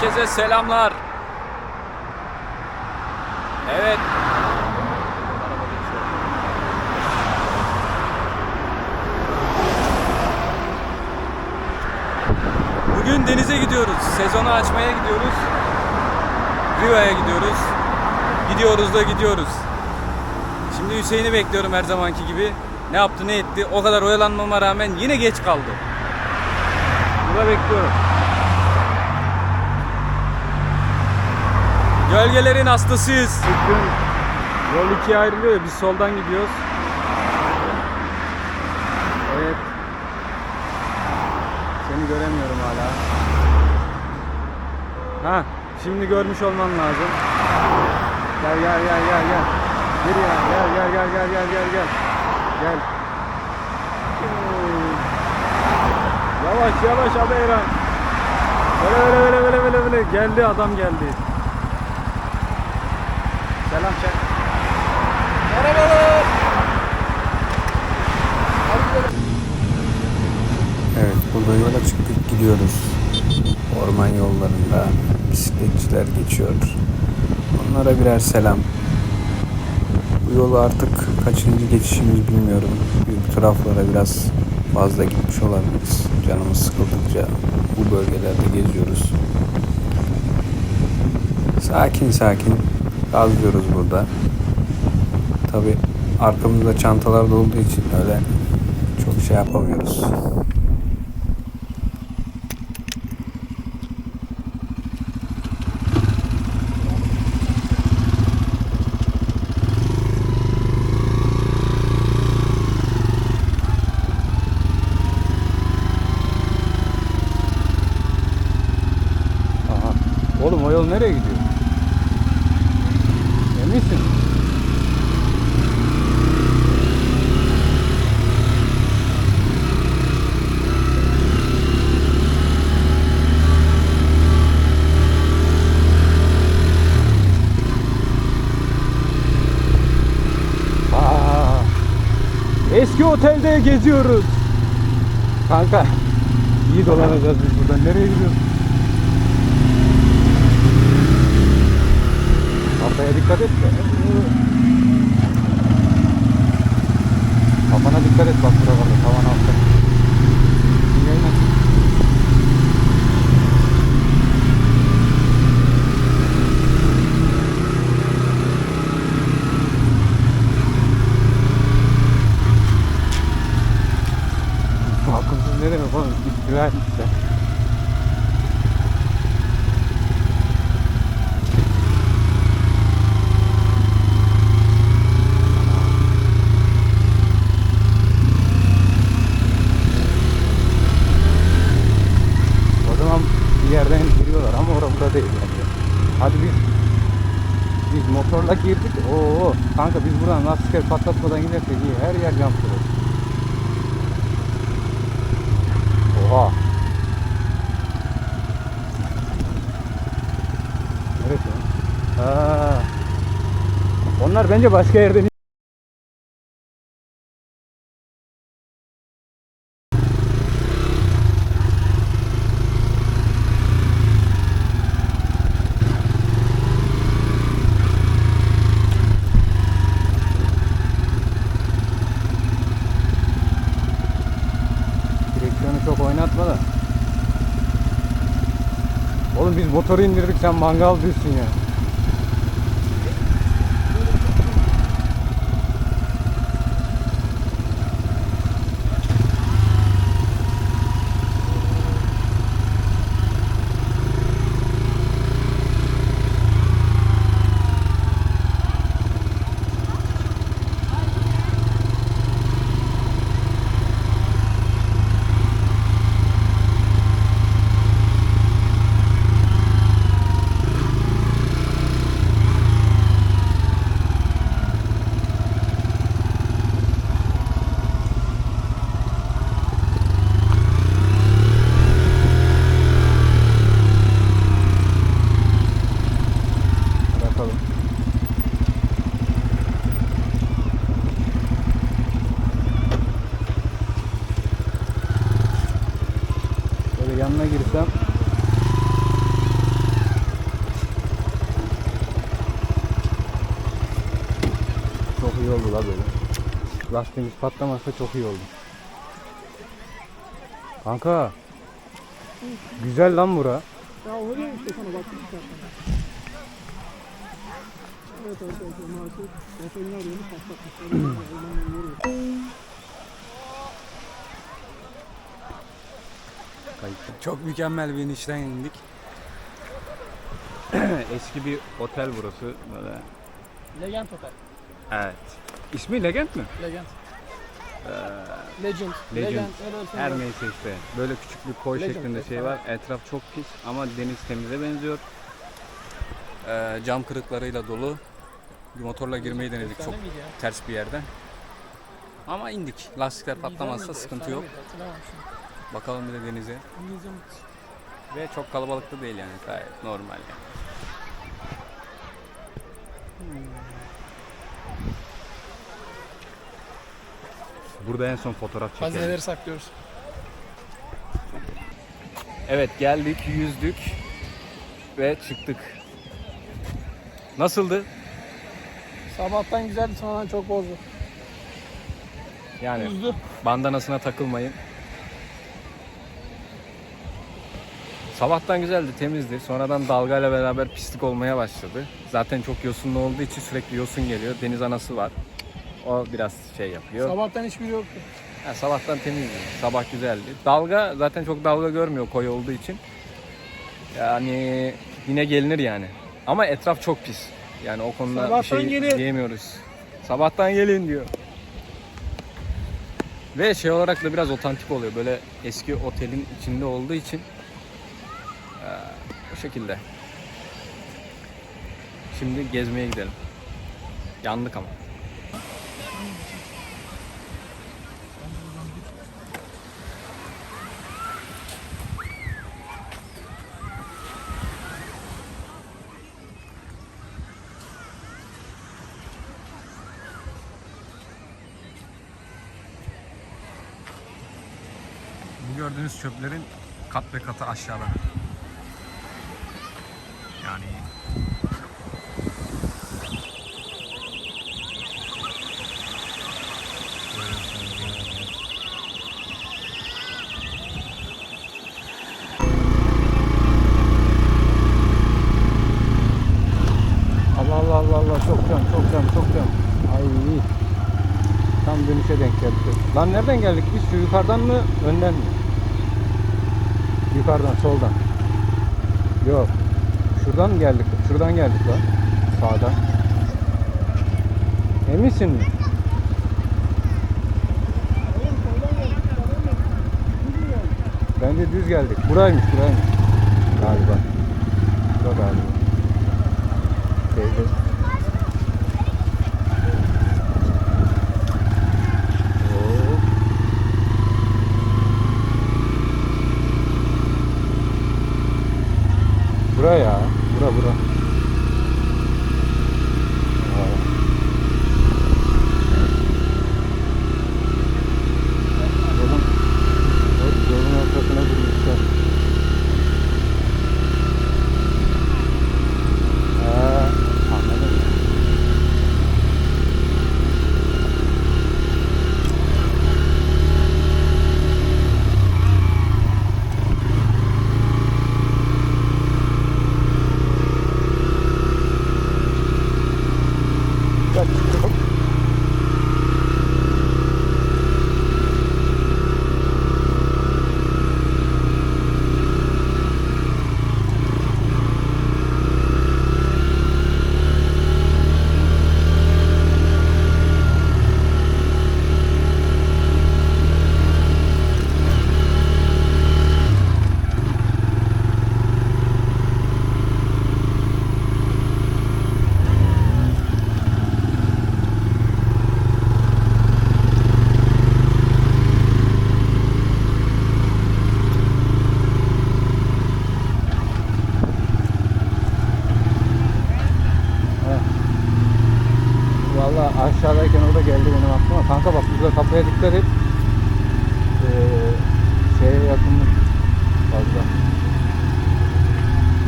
Herkese selamlar. Evet. Bugün denize gidiyoruz. Sezonu açmaya gidiyoruz. Rio'ya gidiyoruz. Gidiyoruz da gidiyoruz. Şimdi Hüseyin'i bekliyorum her zamanki gibi. Ne yaptı ne etti. O kadar oyalanmama rağmen yine geç kaldı. Burada bekliyorum. Gölgelerin hastasıyız. Yol ikiye ayrılıyor biz soldan gidiyoruz. Evet. Seni göremiyorum hala. Ha, şimdi görmüş olman lazım. Gel gel gel gel gel. Gel ya gel gel gel gel gel gel gel. Gel. Yavaş yavaş abi böyle böyle böyle böyle böyle geldi adam geldi. Selam çek. Merhabalar. Evet, burada yola çıktık gidiyoruz. Orman yollarında bisikletçiler geçiyor. Onlara birer selam. Bu yolu artık kaçıncı geçişimiz bilmiyorum. Büyük taraflara biraz fazla gitmiş olabiliriz. Canımız sıkıldıkça bu bölgelerde geziyoruz. Sakin sakin gazlıyoruz burada. Tabi arkamızda çantalar da olduğu için öyle çok şey yapamıyoruz. Aha. Oğlum o yol nereye gidiyor? Eminsin? Aa, eski otelde geziyoruz. Kanka iyi dolanacağız biz buradan. Nereye gidiyoruz? Kafaya dikkat et de. Kafana dikkat et bak buralarda tavan altta. Yayına. Bakımsız ne demek oğlum? İftira etmişler. O zaman bir yerden giriyorlar ama orada burada değil bence. Hadi biz biz motorla girdik. Oo kanka biz buradan lastikleri patlatmadan gidersek iyi. Her yer cam kırır. Oha. Neresi? Ha. Onlar bence başka yerden çok oynatma da. Oğlum biz motoru indirdik sen mangal diyorsun ya. yanına girsem İyi oldu la böyle. Lastiğimiz patlamazsa çok iyi oldu. Kanka. Güzel lan bura. Ya oraya işte sana baktım zaten. Evet arkadaşlar maalesef motorlar yeni patlatmışlar. Çok mükemmel bir inişten indik. Eski bir otel burası. Böyle. Legend Otel. Evet. İsmi Legend mi? Legend. Legend. Legend. Legend. öyle olsun Her neyse işte. Böyle küçük bir koy Legend, şeklinde şey var. Etraf çok pis ama deniz temize benziyor. Ee, cam kırıklarıyla dolu. Bir motorla girmeyi denedik çok ters bir yerden. Ama indik. Lastikler patlamazsa sıkıntı yok. Bakalım bir de denize. Ve çok kalabalık da değil yani gayet normal yani. Burada en son fotoğraf çekelim. Hazineleri saklıyoruz. Evet geldik, yüzdük ve çıktık. Nasıldı? Sabahtan güzeldi sonradan çok bozdu. Yani Üzdü. bandanasına takılmayın. Sabahtan güzeldi, temizdi. Sonradan dalgayla beraber pislik olmaya başladı. Zaten çok yosunlu olduğu için sürekli yosun geliyor. Deniz anası var. O biraz şey yapıyor. Sabahtan hiçbiri yoktu. Ha, sabahtan temizdi. Sabah güzeldi. Dalga zaten çok dalga görmüyor koy olduğu için. Yani yine gelinir yani. Ama etraf çok pis. Yani o konuda Sabahtan bir şey gelin. diyemiyoruz. Sabahtan gelin diyor. Ve şey olarak da biraz otantik oluyor. Böyle eski otelin içinde olduğu için eee, o şekilde. Şimdi gezmeye gidelim. Yandık ama. Gördüğünüz çöplerin kat ve katı aşağıda. Yani Allah Allah Allah Allah çok can çok can çok can. Ay tam dönüşe denk geldi. Lan nereden geldik biz? Şu yukarıdan mı önden mi? Yukarıdan soldan. Yok. Şuradan mı geldik? Şuradan geldik lan. Sağdan. Eminsin mi? Bence düz geldik. Buraymış buraymış. Galiba. Bura galiba. Teyze.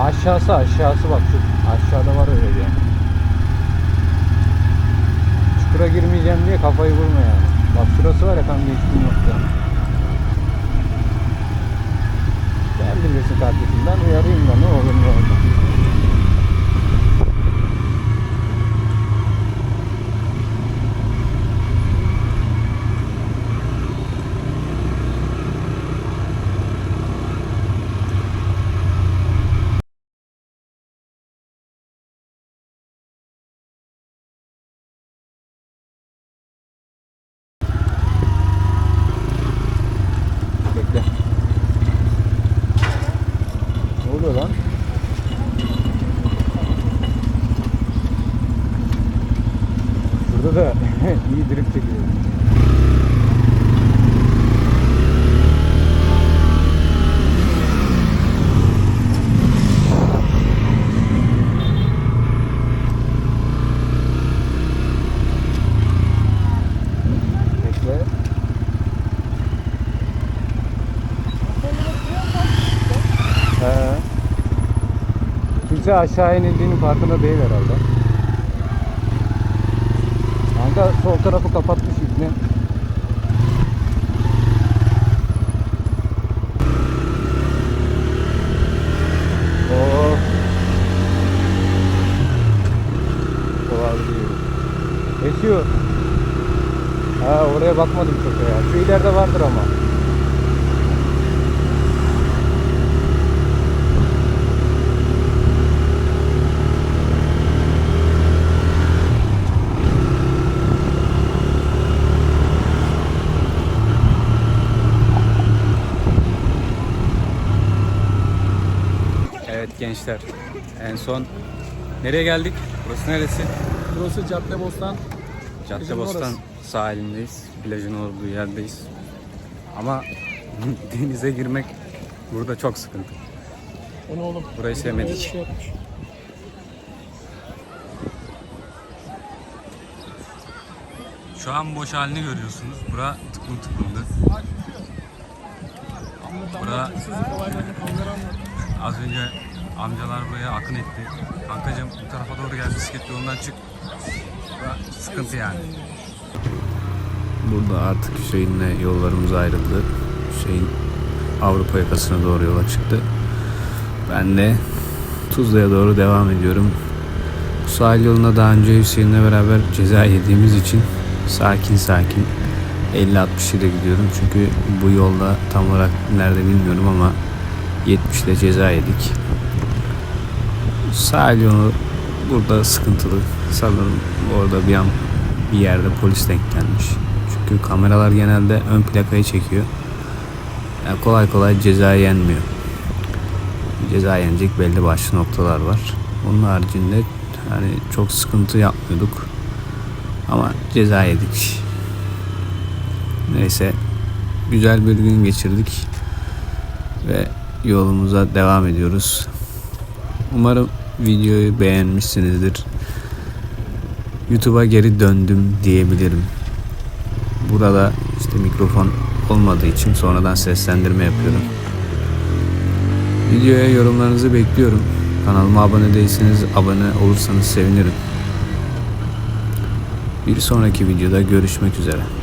Aşağısı aşağısı bak şu aşağıda var öyle bir yer. Tura girmeyeceğim diye kafayı vurma yani. Bak şurası var ya tam geçtiğim nokta. Sen bilirsin kardeşim. Ben uyarayım da ne olur ne olur. Bekle. Ne oluyor lan? Burada da iyi drift çekiyor. Kimse aşağı inildiğinin farkında değil herhalde. Kanka sol tarafı kapatmış ibne. Oo. Kolay değil. Esiyor. Ha oraya bakmadım çok ya. Şu ileride vardır ama. Evet gençler. En son nereye geldik? Burası neresi? Burası Caddebostan. Caddebostan sahilindeyiz. Plajın olduğu yerdeyiz. Ama denize girmek burada çok sıkıntı. O ne oğlum? Burayı sevmedik. Şey. Şu an boş halini görüyorsunuz. Bura tıklım tıklımdı. Bura az önce amcalar buraya akın etti. Kankacığım bu tarafa doğru gel bisiklet yolundan çık. Sıkıntı yani. Burada artık Hüseyin'le yollarımız ayrıldı. Hüseyin Avrupa yakasına doğru yola çıktı. Ben de Tuzla'ya doğru devam ediyorum. Bu sahil yoluna daha önce Hüseyin'le beraber ceza yediğimiz için sakin sakin 50-60 ile gidiyorum. Çünkü bu yolda tam olarak nerede bilmiyorum ama 70 ile ceza yedik. Sahil yolu burada sıkıntılı. Sanırım orada bir an bir yerde polis denk gelmiş. Çünkü kameralar genelde ön plakayı çekiyor. Yani kolay kolay ceza yenmiyor. Ceza yenecek belli başlı noktalar var. Onun haricinde hani çok sıkıntı yapmıyorduk. Ama ceza yedik. Neyse güzel bir gün geçirdik ve yolumuza devam ediyoruz. Umarım videoyu beğenmişsinizdir. YouTube'a geri döndüm diyebilirim. Burada işte mikrofon olmadığı için sonradan seslendirme yapıyorum. Videoya yorumlarınızı bekliyorum. Kanalıma abone değilseniz abone olursanız sevinirim. Bir sonraki videoda görüşmek üzere.